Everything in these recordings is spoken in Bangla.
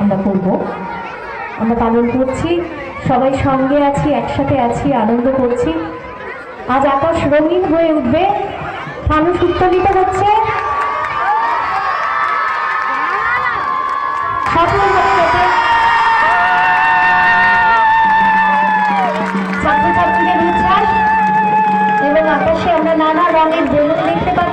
আমরা করব। আমরা পালন করছি, সবাই সঙ্গে আছি, একসাথে আছি, আনন্দ করছি। আজ আকাশ রঙিন হয়ে উঠবে, মানুষ উত্তোলিত হচ্ছে। ছাত্রছাত্রীদের উচ্ছ্বাস, এবং আকাশে আমরা নানা রঙের বেলুন দেখতে পাচ্ছি।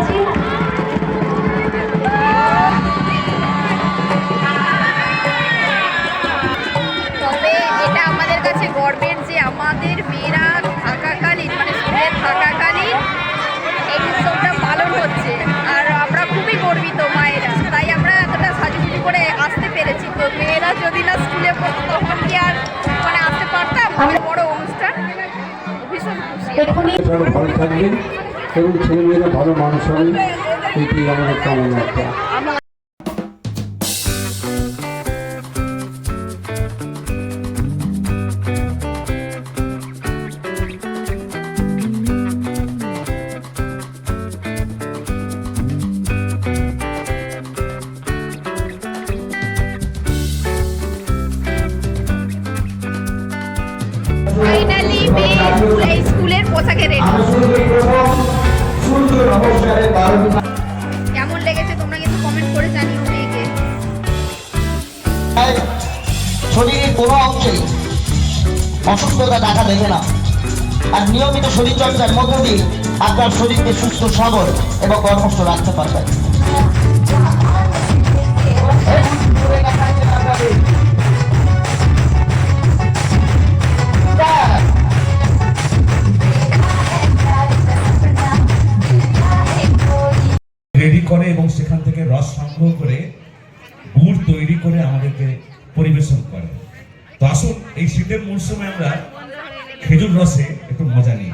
ভালো থাকবেন এবং ছেলেমেয়েরা ভালো মানুষ হবেন এটি আমাদের কামনা। ফাইনালি মেয়ে স্কুলের পোশাকে কেমন লেগেছে তোমরা কিন্তু কমেন্ট করে জানিও মেয়েকে। শরীরের কোনো অংশেই অসুস্থতা দেখা দেবে না। আর নিয়মিত শরীরচর্চার মধ্য দিয়ে আপনার শরীরকে সুস্থ, সবল এবং কর্মস্থ রাখতে পারবেন। আমাদেরকে পরিবেশন করে। তো আসুন এই শীতের মরশুমে আমরা খেজুর রসে একটু মজা নিই।